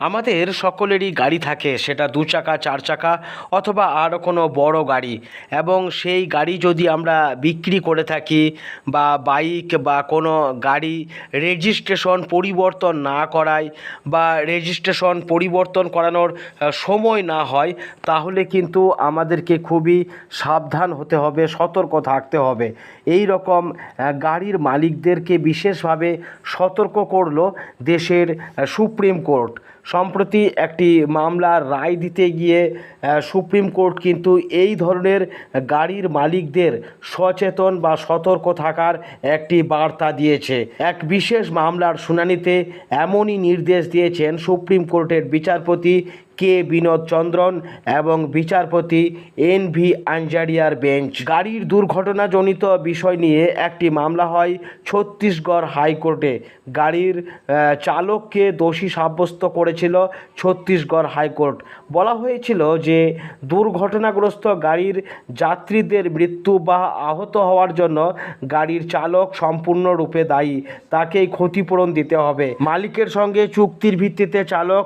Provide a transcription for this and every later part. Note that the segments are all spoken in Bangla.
আমাদের সকলেরই গাড়ি থাকে, সেটা দু চাকা, চার চাকা অথবা আরও কোনো বড় গাড়ি। এবং সেই গাড়ি যদি আমরা বিক্রি করে থাকি বা বাইক বা কোনো গাড়ি রেজিস্ট্রেশন পরিবর্তন না করায় বা রেজিস্ট্রেশন পরিবর্তন করানোর সময় না হয়, তাহলে কিন্তু আমাদেরকে খুবই সাবধান হতে হবে, সতর্ক থাকতে হবে। এই রকম গাড়ির মালিকদেরকে বিশেষভাবে সতর্ক করল দেশের সুপ্রিম কোর্ট। সম্প্রতি একটি মামলার রায় দিতে গিয়ে সুপ্রিম কোর্ট কিন্তু এই ধরনের গাড়ির মালিকদের সচেতন বা সতর্ক থাকার একটি বার্তা দিয়েছে। এক বিশেষ মামলার শুনানিতে এমনই নির্দেশ দিয়েছেন সুপ্রিম কোর্টের বিচারপতি কে বিনোদ চন্দ্রন এবং বিচারপতি এন ভি আঞ্জারিয়ার বেঞ্চ। গাড়ির দুর্ঘটনাজনিত বিষয় নিয়ে একটি মামলা হয় ছত্তিশগড় হাইকোর্টে। গাড়ির চালককে দোষী সাব্যস্ত করেছিল ছত্তিশগড় হাইকোর্ট। বলা হয়েছিল যে, দুর্ঘটনাগ্রস্ত গাড়ির যাত্রীদের মৃত্যু বা আহত হওয়ার জন্য গাড়ির চালক সম্পূর্ণরূপে দায়ী, তাকেই ক্ষতিপূরণ দিতে হবে। মালিকের সঙ্গে চুক্তির ভিত্তিতে চালক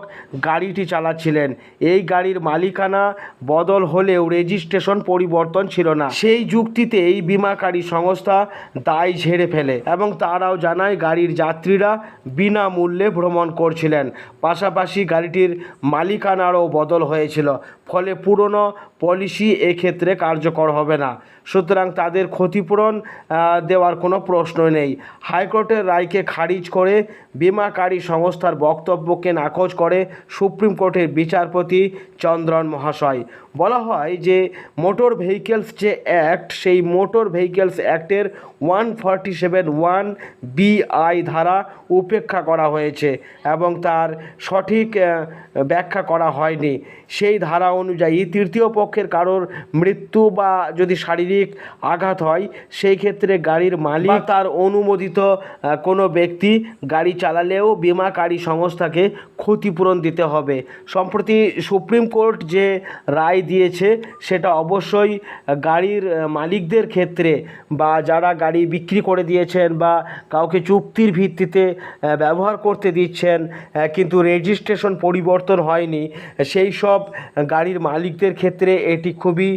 গাড়িটি চালাচ্ছিলেন। এই গাড়ির মালিকানা বদল হলেও রেজিস্ট্রেশন পরিবর্তন ছিল না। সেই যুক্তিতে এই বিমাকারী সংস্থা দায় ঝেড়ে ফেলে এবং তারাও জানায় গাড়ির যাত্রীরা বিনামূল্যে ভ্রমণ করছিলেন। পাশাপাশি গাড়িটির মালিকানারও বদল হয়েছিল। ফলে পুরনো পলিসি এক্ষেত্রে কার্যকর হবে না। সুতরাং তাদের ক্ষতিপূরণ দেওয়ার কোনো প্রশ্ন নেই। হাইকোর্টের রায়কে খারিজ করে বিমাকারী সংস্থার বক্তব্যকে নাকচ করে সুপ্রিম কোর্টের বিচারপতি চন্দ্রন মহাশয়। বলা হয় যে মোটর ভেহিকেলস যে অ্যাক্ট সেই motor vehicles অ্যাক্টের one forty seven one B ধারা উপেক্ষা করা হয়েছে এবং তার সঠিক ব্যাখ্যা করা হয়নি। সেই ধারা অনুযায়ী তৃতীয় পক্ষের কারোর মৃত্যু বা যদি শারীরিক আঘাত হয় সেই ক্ষেত্রে গাড়ির মালিক তার অনুমোদিত কোনো ব্যক্তি গাড়ি চালালেও বিমাকারী সংস্থাকে ক্ষতিপূরণ দিতে হবে। সম্প্রতি সুপ্রিম কোর্ট যে রায় দিয়েছে, সেটা অবশ্যই গাড়ির মালিকদের ক্ষেত্রে বা যারা গাড়ি বিক্রি করে দিয়েছেন বা কাউকে চুক্তির ভিত্তিতে ব্যবহার করতে দিচ্ছেন কিন্তু রেজিস্ট্রেশন পরিবর্তন হয়নি, সেই সব গাড়ির মালিকদের ক্ষেত্রে এটি খুবই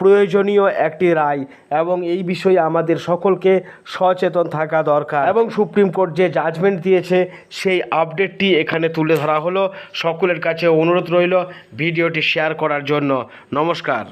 প্রয়োজনীয় একটি রায় এবং এই বিষয়ে আমাদের সকলকে সচেতন থাকা দরকার। এবং সুপ্রিম কোর্ট যে জাজমেন্ট দিয়েছে, সেই আপডেটটি এখানে তুলে ধরা হলো। সকলের কাছে অনুরোধ রইল ভিডিওটি শেয়ার করার জন্য। নমস্কার।